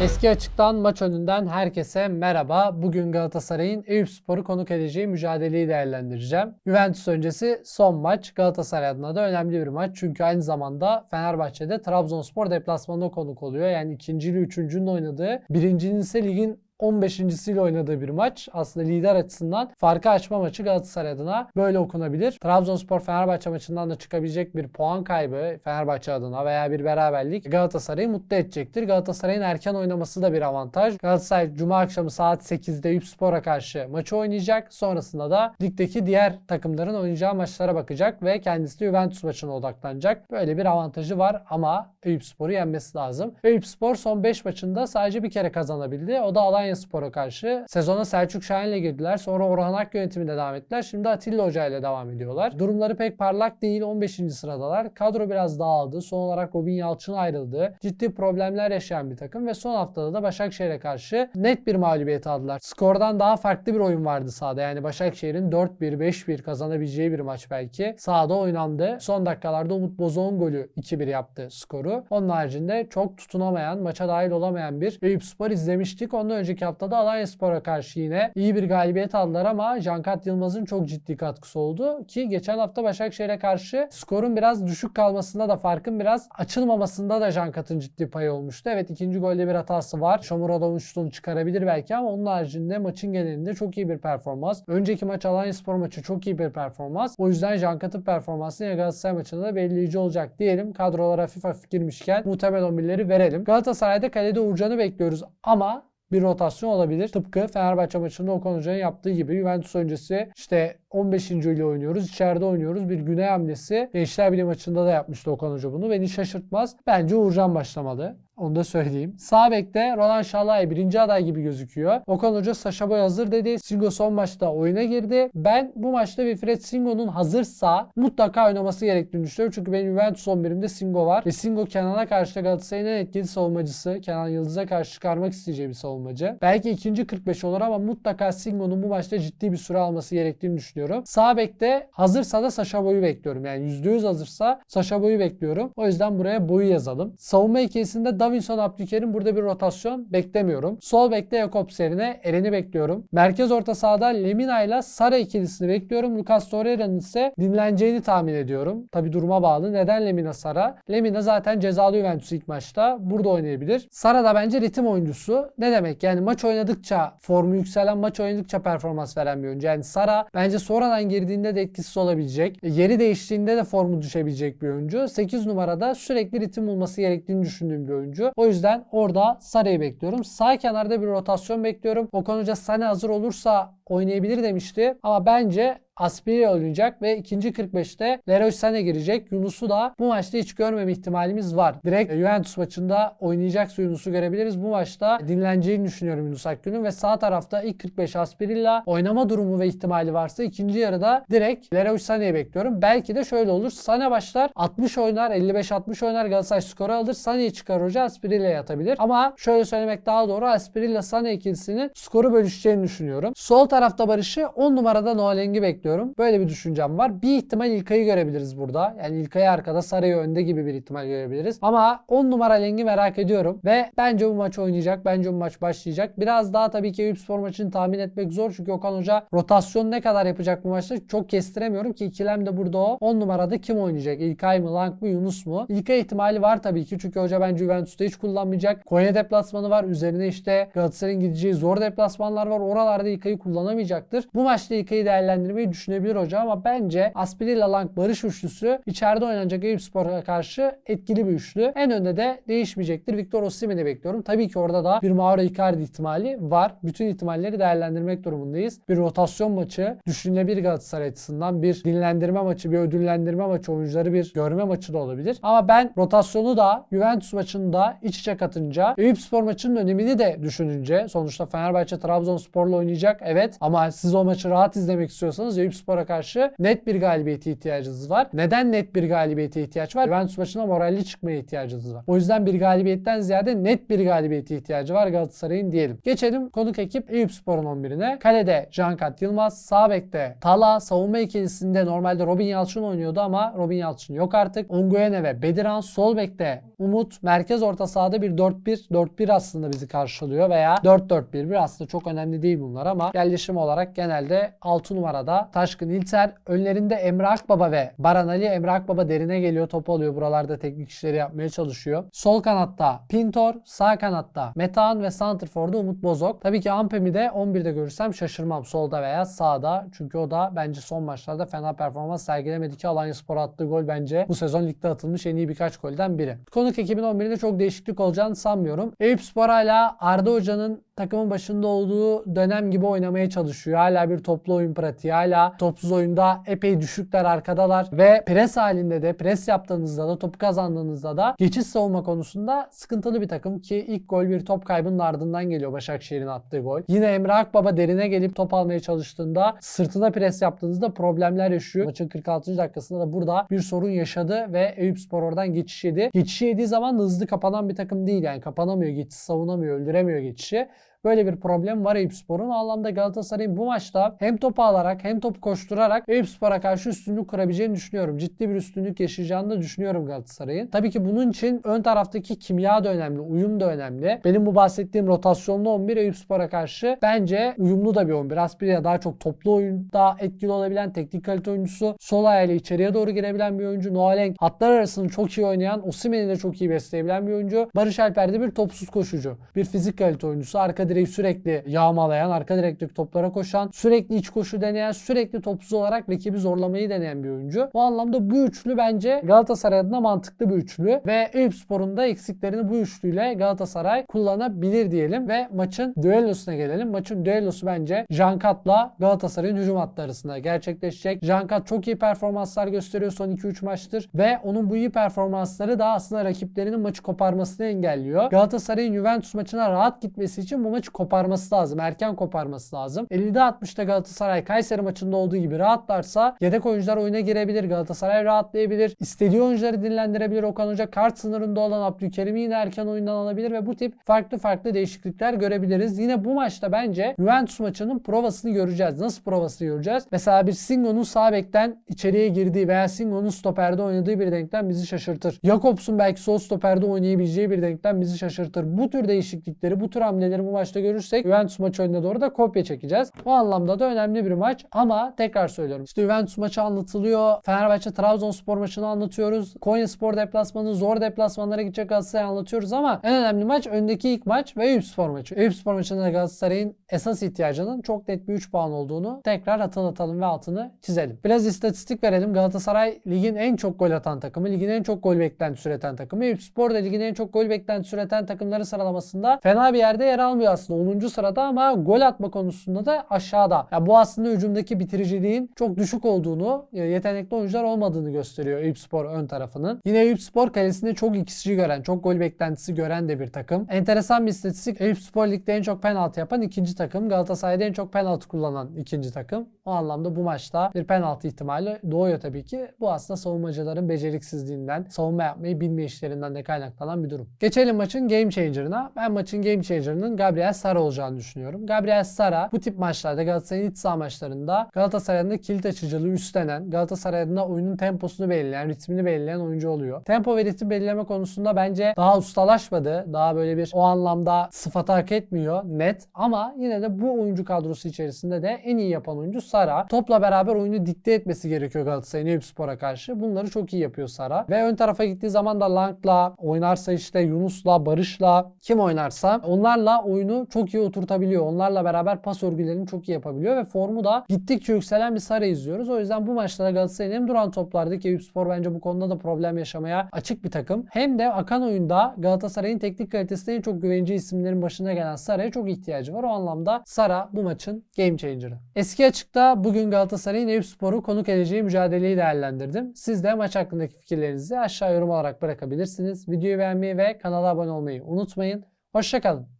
Eski açıktan maç önünden herkese merhaba. Bugün Galatasaray'ın Eyüpspor'u konuk edeceği mücadeleyi değerlendireceğim. Juventus öncesi son maç Galatasaray adına da önemli bir maç. Çünkü aynı zamanda Fenerbahçe'de Trabzonspor deplasmanında konuk oluyor. Yani ikinci ile üçüncünün oynadığı, birincinin ise ligin 15.siyle oynadığı bir maç. Aslında lider açısından farkı açma maçı Galatasaray adına böyle okunabilir. Trabzonspor Fenerbahçe maçından da çıkabilecek bir puan kaybı Fenerbahçe adına veya bir beraberlik Galatasaray'ı mutlu edecektir. Galatasaray'ın erken oynaması da bir avantaj. Galatasaray Cuma akşamı saat 8'de Eyüpspor'a karşı maçı oynayacak. Sonrasında da ligdeki diğer takımların oynayacağı maçlara bakacak ve kendisi de Juventus maçına odaklanacak. Böyle bir avantajı var ama Eyüpspor'u yenmesi lazım. Eyüpspor son 5 maçında sadece bir kere kazanabildi. O da Alanya Spor'a karşı. Sezona Selçuk Şahin'le girdiler. Sonra Orhan Ak yönetiminde devam ettiler. Şimdi Atilla Hoca ile devam ediyorlar. Durumları pek parlak değil. 15. sıradalar. Kadro biraz dağıldı. Son olarak Robin Yalçın ayrıldı. Ciddi problemler yaşayan bir takım ve son haftada da Başakşehir'e karşı net bir mağlubiyet aldılar. Skordan daha farklı bir oyun vardı sahada. Yani Başakşehir'in 4-1, 5-1 kazanabileceği bir maç belki. Sahada oynandı. Son dakikalarda Umut Bozok'un golü 2-1 yaptı skoru. Onun haricinde çok tutunamayan, maça dahil olamayan bir Eyüpspor izlemiştik. Ondan önceki haftada Alanya Spor'a karşı yine iyi bir galibiyet aldılar ama Cankat Yılmaz'ın çok ciddi katkısı oldu. Ki geçen hafta Başakşehir'e karşı skorun biraz düşük kalmasında da farkın biraz açılmamasında da Cankat'ın ciddi payı olmuştu. Evet ikinci golde bir hatası var. Shomurodov'un şutunu çıkarabilir belki ama onun haricinde maçın genelinde çok iyi bir performans. Önceki maç Alanya Spor maçı çok iyi bir performans. O yüzden Cankat'ın performansı yine Galatasaray maçında da belirleyici olacak diyelim. Kadrolara hafif hafif girmişken muhtemel 11'leri verelim. Galatasaray'da kalede Uğurcan'ı bekliyoruz ama bir rotasyon olabilir. Tıpkı Fenerbahçe maçında Okan Hoca'nın yaptığı gibi Juventus öncesi işte 15. ile oynuyoruz. içeride oynuyoruz. Bir güney hamlesi. Gençler Birliği maçında da yapmıştı Okan Hoca bunu. Beni şaşırtmaz. Bence Uğurcan başlamalı. Onu da söyleyeyim. Sağ bekte Roland Şalay birinci aday gibi gözüküyor. Okan Hoca Saşa Boy hazır dedi. Singo son maçta oyuna girdi. Ben bu maçta Wilfred Singo'nun hazırsa mutlaka oynaması gerektiğini düşünüyorum. Çünkü benim Juventus 11'imde Singo var. Ve Singo Kenan'a karşı da Galatasaray'ın en etkili savunmacısı. Kenan Yıldız'a karşı çıkarmak isteyeceği bir savunmacı. Belki ikinci 45 olur ama mutlaka Singo'nun bu maçta ciddi bir süre alması gerektiğini düşünüyorum. Sağ bekte hazırsa da Saşa Boy'u bekliyorum. Yani %100 hazırsa Saşa Boy'u bekliyorum. O yüzden buraya Boy'u yazalım. Savunma ikilisinde Davinson Abdülkerim burada bir rotasyon beklemiyorum. Sol bekte Jakobs yerine Eren'i bekliyorum. Merkez orta sahada Lemina ile Sara ikilisini bekliyorum. Lucas Torreira'nın ise dinleneceğini tahmin ediyorum. Tabi duruma bağlı. Neden Lemina Sara? Lemina zaten cezalı Juventus ilk maçta. Burada oynayabilir. Sara da bence ritim oyuncusu. Ne demek? Yani maç oynadıkça formu yükselen, maç oynadıkça performans veren bir oyuncu. Yani Sara bence sonradan girdiğinde de etkisiz olabilecek. Yeri değiştiğinde de formu düşebilecek bir oyuncu. 8 numarada sürekli ritim bulması gerektiğini düşündüğüm bir oyuncu. O yüzden orada Sara'yı bekliyorum. Sağ kenarda bir rotasyon bekliyorum. Okan Hoca Sane hazır olursa oynayabilir demişti. Ama bence Aspiri oynayacak ve ikinci 45'te Leroy Sané girecek. Yunus'u da bu maçta hiç görmeme ihtimalimiz var. Direkt Juventus maçında oynayacaksa Yunus'u görebiliriz. Bu maçta dinleneceğini düşünüyorum Yunus Akgün'ün ve sağ tarafta ilk 45 Aspiri'yle oynama durumu ve ihtimali varsa ikinci yarıda direkt Leroy Sané'yi bekliyorum. Belki de şöyle olur. Sané başlar 60 oynar 55-60 oynar Galatasaray skoru alır. Sané'yi çıkar hoca Aspiri ile yatabilir. Ama şöyle söylemek daha doğru Aspiri ile Sané ikilisinin skoru bölüşeceğini düşünüyorum. Sol tarafta Barış'ı 10 numarada Noel Eng'i bekliyorum. Böyle bir düşüncem var. Bir ihtimal İlkay'ı görebiliriz burada. Yani İlkay'ı arkada Saray'ı önde gibi bir ihtimal görebiliriz. Ama 10 numara Leng'i merak ediyorum. Ve bence bu maç oynayacak. Bence bu maç başlayacak. Biraz daha tabii ki Eyüpspor maçını tahmin etmek zor. Çünkü Okan Hoca rotasyon ne kadar yapacak bu maçta çok kestiremiyorum ki ikilem de burada o. 10 numarada kim oynayacak? İlkay mı, Lang mı, Yunus mu? İlkay ihtimali var tabii ki. Çünkü hoca bence Juventus'ta hiç kullanmayacak. Konya deplasmanı var. Üzerine işte Galatasaray'ın gideceği zor deplasmanlar var. Oralarda İlkay'ı kullanamayacaktır. Bu maçta İlkay'ı değerlendirmeyi düşünebilir hoca ama bence Aspili ile Lang Barış üçlüsü içeride oynanacak Eyüpspor'a karşı etkili bir üçlü. En önde de değişmeyecektir. Victor Osimhen'i bekliyorum. Tabii ki orada da bir Mauro Icardi ihtimali var. Bütün ihtimalleri değerlendirmek durumundayız. Bir rotasyon maçı düşünülebilir Galatasaray açısından. Bir dinlendirme maçı, bir ödüllendirme maçı, oyuncuları bir görme maçı da olabilir. Ama ben rotasyonu da Juventus maçını da iç içe katınca Eyüpspor maçının önemini de düşününce sonuçta Fenerbahçe Trabzonspor'la oynayacak. Evet ama siz o maçı rahat izlemek istiyorsanız Eyüpspor'a karşı net bir galibiyete ihtiyacınız var. Neden net bir galibiyete ihtiyaç var? Juventus maçına moralli çıkmaya ihtiyacınız var. O yüzden bir galibiyetten ziyade net bir galibiyete ihtiyacı var Galatasaray'ın diyelim. Geçelim konuk ekip Eyüpspor'un 11'ine. Kalede Cankat Yılmaz, sağ bekte Tala, savunma ikilisinde normalde Robin Yalçın oynuyordu ama Robin Yalçın yok artık. Onguene ve Bediran sol bekte Umut merkez orta sahada bir 4-1 4-1 aslında bizi karşılıyor veya 4-4-1 bir aslında çok önemli değil bunlar ama yerleşim olarak genelde 6 numarada Taşkın İlter önlerinde Emre Akbaba ve Baran Ali Emre Akbaba derine geliyor top alıyor buralarda teknik işleri yapmaya çalışıyor. Sol kanatta Pintor sağ kanatta Metehan ve Santrfor'da Umut Bozok. Tabii ki Ampem'i de 11'de görürsem şaşırmam solda veya sağda çünkü o da bence son maçlarda fena performans sergilemedi ki Alanya Spor attığı gol bence bu sezon ligde atılmış en iyi birkaç golden biri. Konuk ekibin 11'inde çok değişiklik olacağını sanmıyorum. Eyüp Spor hala Arda Hoca'nın takımın başında olduğu dönem gibi oynamaya çalışıyor. Hala bir toplu oyun pratiği. Hala topsuz oyunda epey düşükler arkadalar. Ve pres halinde de pres yaptığınızda da topu kazandığınızda da geçiş savunma konusunda sıkıntılı bir takım ki ilk gol bir top kaybının ardından geliyor Başakşehir'in attığı gol. Yine Emre Akbaba derine gelip top almaya çalıştığında sırtına pres yaptığınızda problemler yaşıyor. Maçın 46. dakikasında da burada bir sorun yaşadı ve Eyüp Spor oradan geçiş yedi. Geçişi yediği zaman hızlı kapanan bir takım değil yani kapanamıyor, geçiş savunamıyor, öldüremiyor geçişi. Böyle bir problem var Eyüpspor'un. O anlamda Galatasaray'ın bu maçta hem topu alarak hem topu koşturarak Eyüpspor'a karşı üstünlük kurabileceğini düşünüyorum. Ciddi bir üstünlük yaşayacağını da düşünüyorum Galatasaray'ın. Tabii ki bunun için ön taraftaki kimya da önemli, uyum da önemli. Benim bu bahsettiğim rotasyonlu 11 Eyüpspor'a karşı bence uyumlu da bir 11. Aspria daha çok toplu oyunda etkili olabilen teknik kalite oyuncusu. Sol ayağıyla içeriye doğru girebilen bir oyuncu. Noalenk hatlar arasını çok iyi oynayan, Osimhen'i de çok iyi besleyebilen bir oyuncu. Barış Alper de bir topsuz koşucu. Bir fizik kalite oyuncusu. Arka direği sürekli yağmalayan, arka direkteki toplara koşan, sürekli iç koşu deneyen, sürekli topsuz olarak rakibi zorlamayı deneyen bir oyuncu. Bu anlamda bu üçlü bence Galatasaray adına mantıklı bir üçlü ve Eyüpspor'un da eksiklerini bu üçlüyle Galatasaray kullanabilir diyelim ve maçın düellosuna gelelim. Maçın düellosu bence Jankat'la Galatasaray'ın hücum hattı arasında gerçekleşecek. Jankat çok iyi performanslar gösteriyor son 2-3 maçtır ve onun bu iyi performansları da aslında rakiplerinin maçı koparmasını engelliyor. Galatasaray'ın Juventus maçına rahat gitmesi için bu maçı koparması lazım. Erken koparması lazım. 50'de 60'ta Galatasaray Kayseri maçında olduğu gibi rahatlarsa yedek oyuncular oyuna girebilir. Galatasaray rahatlayabilir. İstediği oyuncuları dinlendirebilir. Okan Hoca kart sınırında olan Abdülkerim'i yine erken oyundan alabilir ve bu tip farklı farklı değişiklikler görebiliriz. Yine bu maçta bence Juventus maçının provasını göreceğiz. Nasıl provasını göreceğiz? Mesela bir Singo'nun sağ bekten içeriye girdiği veya Singo'nun stoperde oynadığı bir denklem bizi şaşırtır. Jakobs'un belki sol stoperde oynayabileceği bir denklem bizi şaşırtır. Bu tür değişiklikleri, bu tür hamleleri bu maçta görürsek Juventus maçı önüne doğru da kopya çekeceğiz. O anlamda da önemli bir maç ama tekrar söylüyorum. İşte Juventus maçı anlatılıyor. Fenerbahçe Trabzonspor maçını anlatıyoruz. Konya Spor deplasmanı zor deplasmanlara gidecek Galatasaray'ı anlatıyoruz ama en önemli maç öndeki ilk maç ve Eyüpspor maçı. Eyüpspor maçında da Galatasaray'ın esas ihtiyacının çok net bir 3 puan olduğunu tekrar hatırlatalım ve altını çizelim. Biraz istatistik verelim. Galatasaray ligin en çok gol atan takımı, ligin en çok gol beklentisi üreten takımı. Eyüpspor da ligin en çok gol beklentisi üreten takımları sıralamasında fena bir yerde yer almıyor aslında. 10. sırada ama gol atma konusunda da aşağıda. Yani bu aslında hücumdaki bitiriciliğin çok düşük olduğunu, yetenekli oyuncular olmadığını gösteriyor Eyüpspor ön tarafının. Yine Eyüpspor kalesinde çok ikisici gören, çok gol beklentisi gören de bir takım. Enteresan bir istatistik. Eyüpspor ligde en çok penaltı yapan ikinci takım. Galatasaray'da en çok penaltı kullanan ikinci takım. O anlamda bu maçta bir penaltı ihtimali doğuyor tabii ki. Bu aslında savunmacıların beceriksizliğinden, savunma yapmayı bilme işlerinden de kaynaklanan bir durum. Geçelim maçın game changer'ına. Ben maçın game changer'ının Gabriel Sara olacağını düşünüyorum. Gabriel Sara bu tip maçlarda Galatasaray'ın iç saha maçlarında Galatasaray'ın da kilit açıcılığı üstlenen, Galatasaray'ın da oyunun temposunu belirleyen, ritmini belirleyen oyuncu oluyor. Tempo ve ritim belirleme konusunda bence daha ustalaşmadı. Daha böyle bir o anlamda sıfatı hak etmiyor net ama yine de bu oyuncu kadrosu içerisinde de en iyi yapan oyuncu Sara. Topla beraber oyunu dikte etmesi gerekiyor Galatasaray'ın Eyüpspor'a karşı. Bunları çok iyi yapıyor Sara. Ve ön tarafa gittiği zaman da Lang'la oynarsa işte Yunus'la, Barış'la kim oynarsa onlarla oyunu çok iyi oturtabiliyor. Onlarla beraber pas örgülerini çok iyi yapabiliyor ve formu da gittikçe yükselen bir Sara izliyoruz. O yüzden bu maçta Galatasaray'ın hem duran toplardaki Eyüpspor bence bu konuda da problem yaşamaya açık bir takım. Hem de akan oyunda Galatasaray'ın teknik kalitesinde en çok güvenci isimlerin başına gelen Sara'ya çok ihtiyacı var. O anlamda Sara bu maçın game changer'ı. Eski açıkta bugün Galatasaray'ın Eyüpspor'u konuk edeceği mücadeleyi değerlendirdim. Siz de maç hakkındaki fikirlerinizi aşağı yorum olarak bırakabilirsiniz. Videoyu beğenmeyi ve kanala abone olmayı unutmayın. Hoşçakalın.